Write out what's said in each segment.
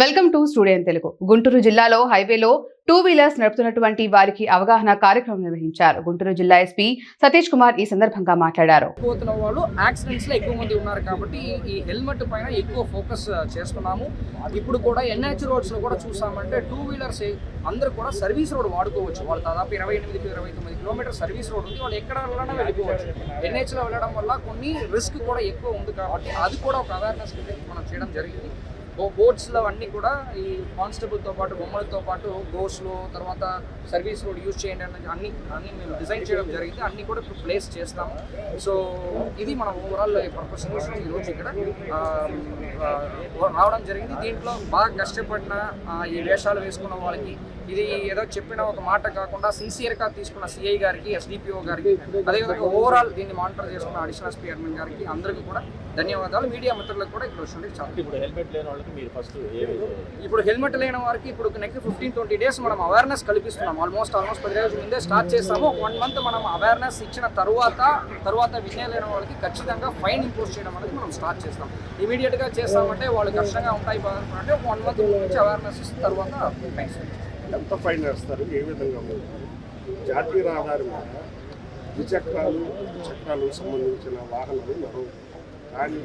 Welcome to studio Telugu. Guntur జిల్లాలో హైవేలో two wheelers నడుపుతున్నటువంటి వారికి అవగాహన కార్యక్రమం నిర్వహించారు. గుంటూరు జిల్లా ఎస్పీ సతీష్ కుమార్ ఈ సందర్భంగా మాట్లాడారు. పోతున్న వాళ్ళు యాక్సిడెంట్స్లో ఎక్కువ మంది ఉన్నారు కాబట్టి ఈ హెల్మెట్ పైన ఎక్కువ ఫోకస్ చేస్తున్నాము. ఇప్పుడు కూడా ఎన్హెచ్ రోడ్స్లో కూడా చూసామంటే టూ వీలర్స్ అందరూ కూడా సర్వీస్ రోడ్ వాడుకోవచ్చు. వాళ్ళు దాదాపు ఇరవై ఎనిమిది ఇరవై తొమ్మిది కిలోమీటర్ సర్వీస్ రోడ్ ఉంది. వాళ్ళు ఎక్కడ వెళ్ళడం వెళ్ళిపోవచ్చు. ఎన్హెచ్లో వెళ్ళడం వల్ల కొన్ని రిస్క్ కూడా ఎక్కువ ఉంది కాబట్టి అది కూడా ఒక అవేర్నెస్ మనం చేయడం జరిగింది. ఓ బోట్స్లో అన్నీ కూడా ఈ కానిస్టేబుల్తో పాటు బొమ్మలతో పాటు గోస్లో తర్వాత సర్వీస్ రోడ్ యూజ్ చేయండి అనేది అన్ని అన్ని మేము డిజైన్ చేయడం జరిగింది. అన్నీ కూడా ఇప్పుడు ప్లేస్ చేస్తాము. సో ఇది మన ఓవరాల్ పర్పస్ ఈరోజు ఇక్కడ రావడం జరిగింది. దీంట్లో బాగా కష్టపడిన ఈ వేషాలు వేసుకున్న వాళ్ళకి ఇది ఏదో చెప్పిన ఒక మాట కాకుండా సిన్సియర్గా తీసుకున్న సిఐ గారికి ఎస్డిపిఓ గారికి అదేవిధంగా ఓవరాల్ దీన్ని మానిటర్ చేసుకున్న అడిషనల్ ఎస్పీ గారికి అందరికీ కూడా ధన్యవాదాలు. మీడియా మిత్రులకు కూడా ఇక్కడ వచ్చినట్టు చాలా. ఇప్పుడు హెల్మెట్ లేని వాళ్ళకి మీరు ఫస్ట్ ఇప్పుడు హెల్మెట్ లేని వారికి ఇప్పుడు నెక్స్ట్ ఫిఫ్టీన్ ట్వంటీ డేస్ మనం అవేర్నెస్ కల్పిస్తున్నాం. ఆల్మోస్ట్ ఆల్మోస్ట్ పది రోజుల ముందే స్టార్ట్ చేస్తాము. వన్ మంత్ మనం అవేర్నెస్ ఇచ్చిన తర్వాత తర్వాత వినయలేని వాళ్ళకి ఖచ్చితంగా ఫైన్ ఇంపోజ్ చేయడం అనేది మనం స్టార్ట్ చేస్తాం. ఇమీడియట్గా చేస్తామంటే వాళ్ళు కష్టంగా ఉంటాయి బాధపడంటే వన్ మంత్ నుంచి అవేర్నెస్ ఇచ్చిన తర్వాత ఫైన్స్ ఎంత ఫైన్ వేస్తారు? ఏ విధంగా జాతీయ రహదారి మీద ద్విచక్రాలు చక్రాలు సంబంధించిన వాహనాలు నడవు కానీ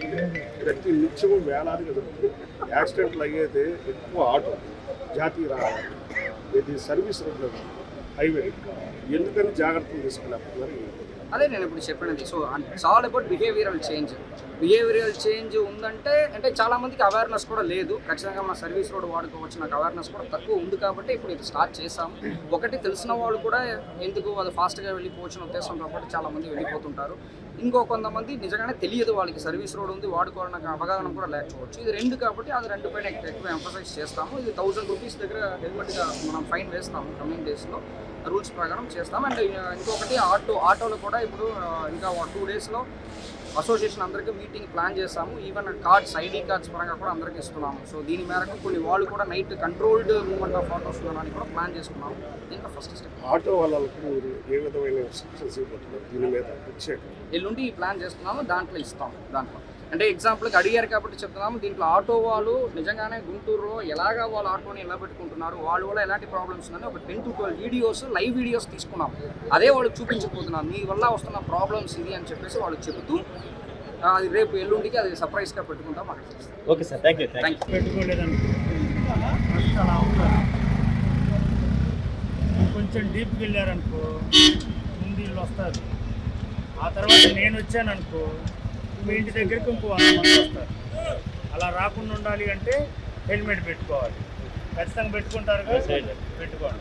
ప్రతి నిత్యము వేలాదిగా దొరుకుతుంది యాక్సిడెంట్లు అయ్యేది ఎక్కువ ఆటో జాతీయ రహదారి ఇది సర్వీస్ రోడ్లు హైవే ఎందుకని జాగ్రత్తలు తీసుకెళ్ళకపోతున్నారు అదే నేను ఇప్పుడు చెప్పినది. So it's all about behavioural change behavioural change ఉందంటే అంటే చాలా మందికి అవేర్నెస్ కూడా లేదు. ఖచ్చితంగా మా సర్వీస్ రోడ్ వాడుకోవచ్చు నాకు అవేర్నెస్ కూడా తక్కువ ఉంది కాబట్టి ఇప్పుడు ఇది స్టార్ట్ చేసాం ఒకటి తెలిసిన వాళ్ళు కూడా ఎందుకు అది ఫాస్ట్గా వెళ్ళిపోవచ్చు ఉద్దేశం కాబట్టి చాలా మంది వెళ్ళిపోతుంటారు. ఇంకో కొంతమంది నిజంగానే తెలియదు వాళ్ళకి సర్వీస్ రోడ్ ఉంది వాడుకోవడానికి అవగాహన కూడా లేకపోవచ్చు. ఇది రెండు కాబట్టి అది రెండు పైన ఎక్కువ ఎంఫసైజ్ చేస్తాము. ఇది థౌసండ్ రూపీస్ దగ్గర హెల్మెట్గా మనం ఫైన్ వేస్తాము కమింగ్ డేస్లో రూల్స్ ప్రకారం చేస్తాం అండ్ ఇంకొకటి ఆటో ఆటోలో కూడా ఇప్పుడు ఆ, ఇంకా టూ డేస్లో అసోసియేషన్ అందరికీ మీటింగ్ ప్లాన్ చేస్తాము ఈవెన్ కార్డ్స్ ఐడి కార్డ్స్ పరంగా కూడా అందరికీ ఇస్తున్నాము. సో దీని మేరకు కొన్ని వాళ్ళు కూడా night controlled movement of autos ఉండడానికి కూడా ప్లాన్ చేసుకున్నాము. ఇంకా ఫస్ట్ స్టెప్ ఆటో వాళ్ళకు ఏ విధమైన దీని మీద ఎల్లుండి ఈ ప్లాన్ చేస్తున్నాము దాంట్లో ఇస్తాం దాంట్లో. అంటే ఎగ్జాంపుల్కి అడిగారు కాబట్టి చెప్తున్నాము. దీంట్లో ఆటో వాళ్ళు నిజంగానే గుంటూరులో ఎలాగా వాళ్ళు ఆటోని ఎలా పెట్టుకుంటున్నారు వాళ్ళ వల్ల ఎలాంటి ప్రాబ్లమ్స్ ఉన్నాయో ఒక ten to twelve videos live videos తీసుకున్నాం. అదే వాళ్ళకి చూపించబోతున్నాం మీ వల్ల వస్తున్న ప్రాబ్లమ్స్ ఇది అని చెప్పేసి వాళ్ళకి చెబుతూ అది రేపు ఎల్లుండికి అది సర్ప్రైజ్గా పెట్టుకుంటాం అక్కడ okay sir thank you thank you కొంచెం డీప్కి వెళ్ళారనుకో ముందు వీళ్ళు వస్తారు. ఆ తర్వాత నేను వచ్చాననుకో మీ ఇంటి దగ్గరికి ఇంకో వంద మంది వస్తారు. అలా రాకుండా ఉండాలి అంటే హెల్మెట్ పెట్టుకోవాలి. ఖచ్చితంగా పెట్టుకుంటారు కదా? పెట్టుకోండి.